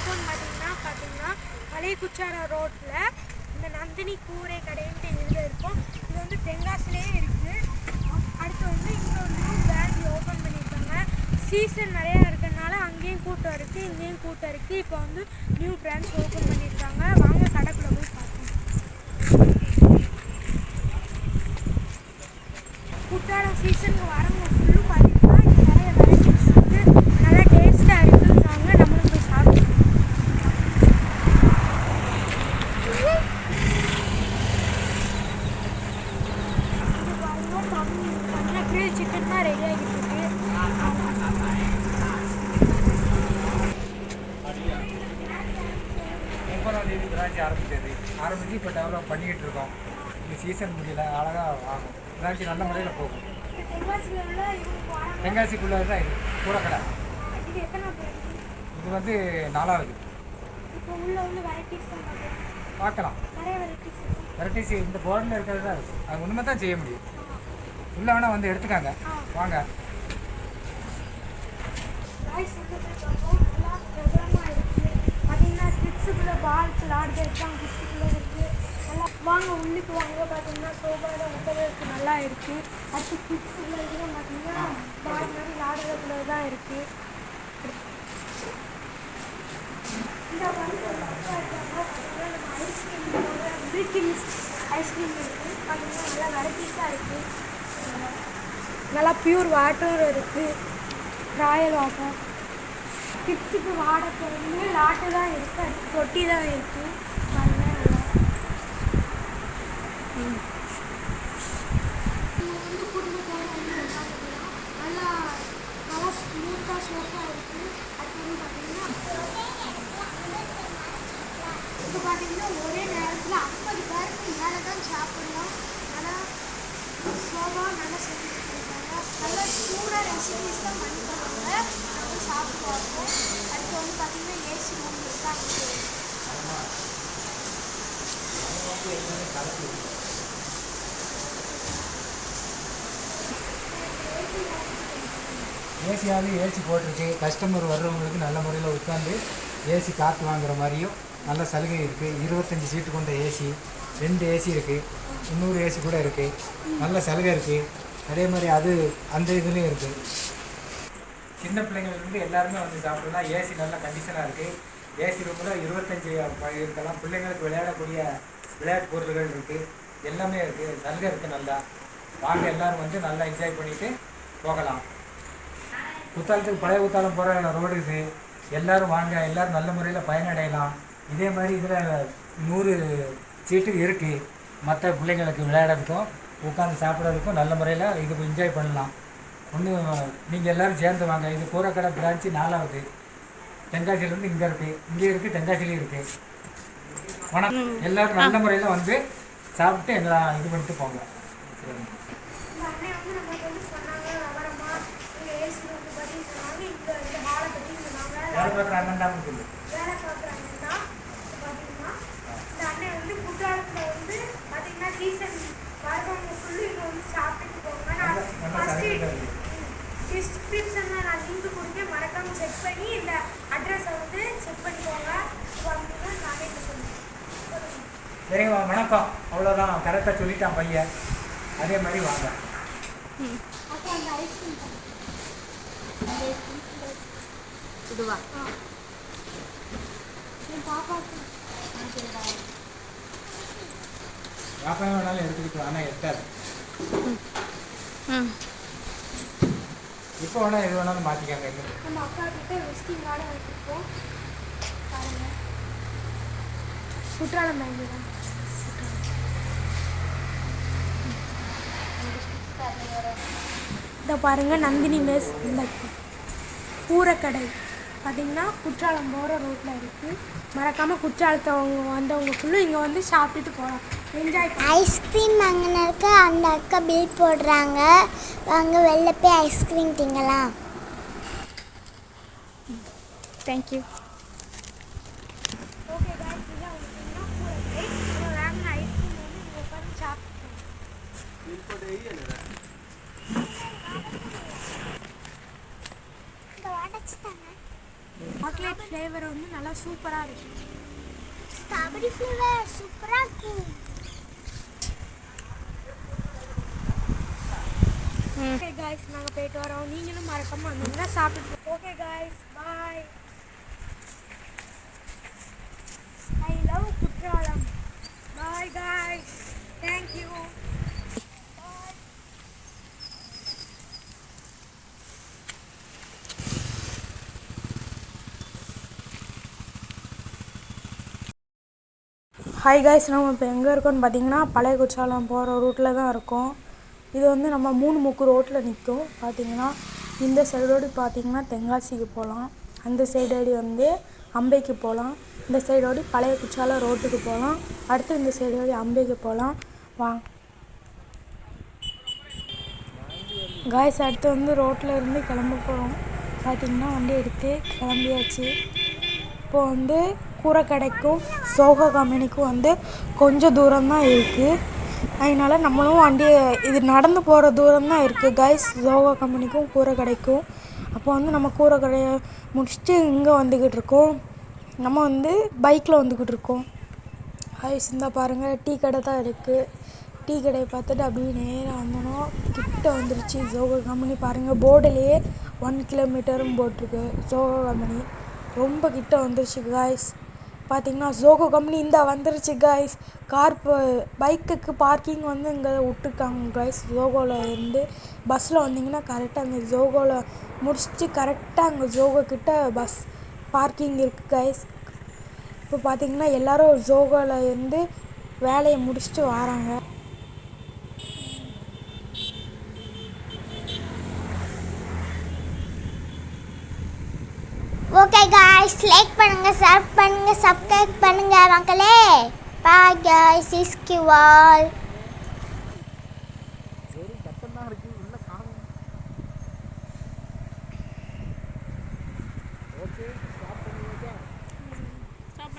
இருக்கோம்னு பார்த்தீங்கன்னா பார்த்தீங்கன்னா பழைய குச்சாரம் ரோட்டில் இந்த நந்தினி கூரை கடைன்ட்டு இதில் இருக்கும். இது வந்து தென்காசிலேயே இருக்குது அடுத்து வந்து இங்கே ஒரு நியூ பிரான்ச் ஓப்பன் பண்ணியிருக்காங்க. சீசன் நிறையா இருக்கிறதுனால அங்கேயும் கூட்டம் இருக்குது இங்கேயும் கூட்டம் இருக்குது இப்போ வந்து நியூ பிரான்ச் ஓப்பன் பண்ணியிருக்காங்க. வாங்க கடைக்குள்ளே போய் பார்ப்போம். குற்றாலம் சீசனுக்கு வரவங்க ஃபுல்லும் பார்த்தீங்கன்னா இங்க நிறைய வெரைட்டிஸ் இருக்குது நல்லா டேஸ்ட்டாக இருக்குன்றாங்க நம்மளும் போய் சாப்பிடுவோம் இது பாருங்க பண்ண கிரில் சிக்கன் தான் ரெடி ஆகிட்டு இருக்கு முப்பதாம் பிரான்ச் ஆரம்பிச்சது ஆரம்பித்து இப்போ டெவலப் பண்ணிக்கிட்டு இருக்கோம். இந்த சீசன் முடியல அழகாக ஆகும். பிரான்ச் நல்ல முறையில் போகும். தென்காசிக்குள்ளே தான் இது கூடக்கடை இது வந்து நாலாவது. பார்க்கலாம். வெரைட்டிஸ் இந்த போர்டில் இருக்கிறது தான் இருக்குது அது ஒன்றுமே தான் செய்ய முடியும். உள்ளே வேணால் வந்து எடுத்துக்காங்க. வாங்க ரைஸ் வந்து பார்ப்போம் நல்லா பிரபலமாக இருக்குது பார்த்தீங்கன்னா கிட்ஸுக்குள்ளே பால் விளாடுறதுலாம் கிட்ஸுக்குள்ளே இருக்குது நல்லா வாங்க உள்ளுக்கு வாங்க பார்த்தீங்கன்னா சோபாவில் உட்காரதுக்கு நல்லா இருக்குது அடுத்து கிட்ஸுக்குள்ளே இதெல்லாம் பார்த்தீங்கன்னா பால் மாதிரி விளாடுறதுக்குள்ள தான் இருக்குது இந்த வந்து ஐஸ்கிரீம் பிரிக்கிங்ஸ் ஐஸ்கிரீம் இருக்குது பார்த்தீங்கன்னா நல்லா வெரைட்டிஸாக இருக்குது நல்லா ப்யூர் வாட்டரும் இருக்குது ராயல் வாட்டர் கிட்ஸுக்கு வாடகை வந்து லாட்டு தான் இருக்குது தொட்டி தான் இருக்குது வந்து நல்லா நல்லா இப்போ பார்த்தீங்கன்னா ஒரே நேரத்தில் ஐம்பது பேருக்கு மேலே தான் சாப்பிடலாம் நல்லா சோபா நல்லா செஞ்சு கொடுத்துருக்காங்க நல்லா சூடாக ரெசிபிஸ் தான் பண்ணி தருவாங்க நம்ம சாப்பிடுவாங்க அடுத்து வந்து பார்த்தீங்கன்னா ஏசி ரூம் இருக்காங்க ஏசியாவது ஏசி போட்டிருக்கு. கஸ்டமர் வர்றவங்களுக்கு நல்ல முறையில் உட்காந்து ஏசி காற்று வாங்குற மாதிரியும் நல்ல சலுகை இருக்குது இருபத்தஞ்சி சீட்டு கொண்ட ஏசி ரெண்டு ஏசி இருக்குது இன்னொரு ஏசி கூட இருக்குது நல்ல சலுகை இருக்குது அதே மாதிரி அது அந்த இதுலேயும் இருக்குது சின்ன பிள்ளைங்கள்லேருந்து எல்லாருமே வந்து சாப்பிடலாம். ஏசி நல்ல கண்டிஷனாக இருக்குது ஏசி ரூமில் இருபத்தஞ்சி இருக்கலாம். பிள்ளைங்களுக்கு விளையாடக்கூடிய விளையாட்டு பொருள்கள் இருக்குது எல்லாமே இருக்குது சலுகை இருக்குது நல்லா. வாங்க எல்லோரும் வந்து நல்லா என்ஜாய் பண்ணிவிட்டு போகலாம். குத்தாலத்துக்கு பழைய குத்தாலம் போகிற ரோடு இது. எல்லோரும் வாங்க. எல்லாரும் நல்ல முறையில் பயனடையலாம். இதே மாதிரி இதில் நூறு சீட்டு இருக்குது மற்ற பிள்ளைங்களுக்கு விளையாடுறதுக்கும் உட்காந்து சாப்பிட்றதுக்கும் நல்ல முறையில் இது என்ஜாய் பண்ணலாம். ஒன்று நீங்கள் எல்லாரும் சேர்ந்து வாங்க. இது கூரக்கடை பிரான்ச்சு நாலாவது. தென்காசியிலேருந்து இங்கே இருக்குது இங்கே இருக்குது தென்காசிலையும் இருக்குது வணக்கம். எல்லாரும் நல்ல முறையில் வந்து சாப்பிட்டு எல்லாம் இது பண்ணிட்டு போங்க. இந்த அண்ணன் வந்து நம்மளுக்கு வந்து சொன்னாங்க விவரமா இங்கே ஏசி ரூம் பற்றி சொன்னாங்க இங்கே இந்த ஹாலை பற்றி சொன்னாங்க வேலை பார்க்குற அண்ணன் தான் சொல்லு சீசன் வரவங்க ஃபுல்லு இங்கே வந்து போங்க நான் ஃபஸ்ட்டு. டிஸ்கிரிப்ஷனில் நான் லிங்க் கொடுத்தேன் மறக்காம செக் பண்ணி இந்த அட்ரஸை வந்து செக் பண்ணிக்கோங்க. வந்தீங்கன்னா நானே சொல்லுவேன் சரிங்க வணக்கம். அவ்வளோதான் கரெக்டாக சொல்லிட்டான் பையன். அதே மாதிரி வாங்க. அப்போ அந்த ஐஸ்கிரீம் இதுவா? வியாபாரம் வேணாலும் எடுத்துக்கிட்டு ஆனால் எட்டாது. ம். இப்போ வேணால் எது வேணாலும் மாற்றிக்காங்க நம்ம அக்கா கிட்ட விசிட்டிங் கார்டு வச்சுருக்கோம் பாருங்க. குற்றாலம் பேங்க் இதை பாருங்கள் நந்தினி மேஸ் இந்த பூரக்கடை. பார்த்தீங்கன்னா குற்றாலம் போகிற ரோட்டில் இருக்குது மறக்காமல் குற்றாலத்தை அவங்க வந்தவங்க ஃபுல்லும் இங்கே வந்து சாப்பிட்டுட்டு போகலாம். என்ஜாய் ஐஸ்கிரீம் வாங்கினருக்கு அந்த அக்கா பில் போடுறாங்க. வாங்க வெளில போய் ஐஸ்கிரீம் திங்கலாம். தேங்க்யூ இந்த உடச்சி தாங்க சாக்லேட் ஃப்ளேவர் வந்து நல்லா சூப்பராக இருக்கும் ஸ்ட்ராபெரி ஃப்ளேவர் சூப்பராக இருக்கும் ஓகே காய்ஸ் நாங்கள் போயிட்டு வரோம். நீங்களும் மறக்காம வந்தீங்கன்னா சாப்பிட்டு okay guys bye I love Courtallam bye guys thank you hi guys நம்ம இப்போ எங்கே இருக்கோம்னு பார்த்தீங்கன்னா பழைய குற்றாலம் போகிற ரூட்டில் தான் இருக்கோம். இது வந்து நம்ம மூணு முக்கு ரோட்டில் நிற்கும் பார்த்தீங்கன்னா இந்த சைடோடு பார்த்தீங்கன்னா தென்காசிக்கு போகலாம் அந்த சைடோடி வந்து அம்பைக்கு போகலாம் இந்த சைடோடி பழைய குற்றாலம் ரோட்டுக்கு போகலாம் அடுத்து இந்த சைடோடி அம்பைக்கு போகலாம் வா. காய்ஸ் அடுத்து வந்து ரோட்டில் இருந்து கிளம்ப போகிறோம் பார்த்தீங்கன்னா வண்டி எடுத்து கிளம்பியாச்சு. இப்போது வந்து கூரை கடைக்கும் சோகா கம்பெனிக்கும் வந்து கொஞ்சம் தூரம்தான் இருக்குது அதனால நம்மளும் வண்டி இது நடந்து போகிற தூரம் தான் இருக்குது கைஸ் சோகா கம்பெனிக்கும் கூரை கடைக்கும் அப்போ வந்து நம்ம கூரை கடையை முடிச்சுட்டு இங்கே வந்துக்கிட்டு இருக்கோம். நம்ம வந்து பைக்கில் வந்துக்கிட்டு இருக்கோம். ஹைஸ் இந்த பாருங்கள் டீ கடை தான் இருக்குது டீ கடையை பார்த்துட்டு அப்படியே நேராக வந்தோம் கிட்ட வந்துருச்சு ஜோகோ கம்பெனி பாருங்கள் போர்டுலேயே ஒன் கிலோமீட்டரும் போட்டிருக்கு ஜோகோ கம்பெனி ரொம்ப கிட்ட வந்துருச்சு காய்ஸ் பார்த்தீங்கன்னா ஜோகோ கம்பெனி இந்த வந்துருச்சு கைஸ் கார் பைக்குக்கு பார்க்கிங் வந்து இங்கே விட்டுருக்காங்க கைஸ் ஜோகோவில் இருந்து பஸ்ஸில் வந்தீங்கன்னா கரெக்டாக அந்த ஜோகோவில் முடிச்சுட்டு கரெக்டாக அங்கே ஜோகோ கிட்ட பஸ் பார்க்கிங் இருக்குது கைஸ் இப்போ பார்த்தீங்கன்னா எல்லாரும் ஜோகோவில் இருந்து வேலையை முடிச்சுட்டு வராங்க. ஓகே காய்ஸ் லைக் பண்ணுங்க ஷேர் பண்ணுங்க சப்ஸ்கிரைப் பண்ணுங்க மக்களே. Bye guys is Q all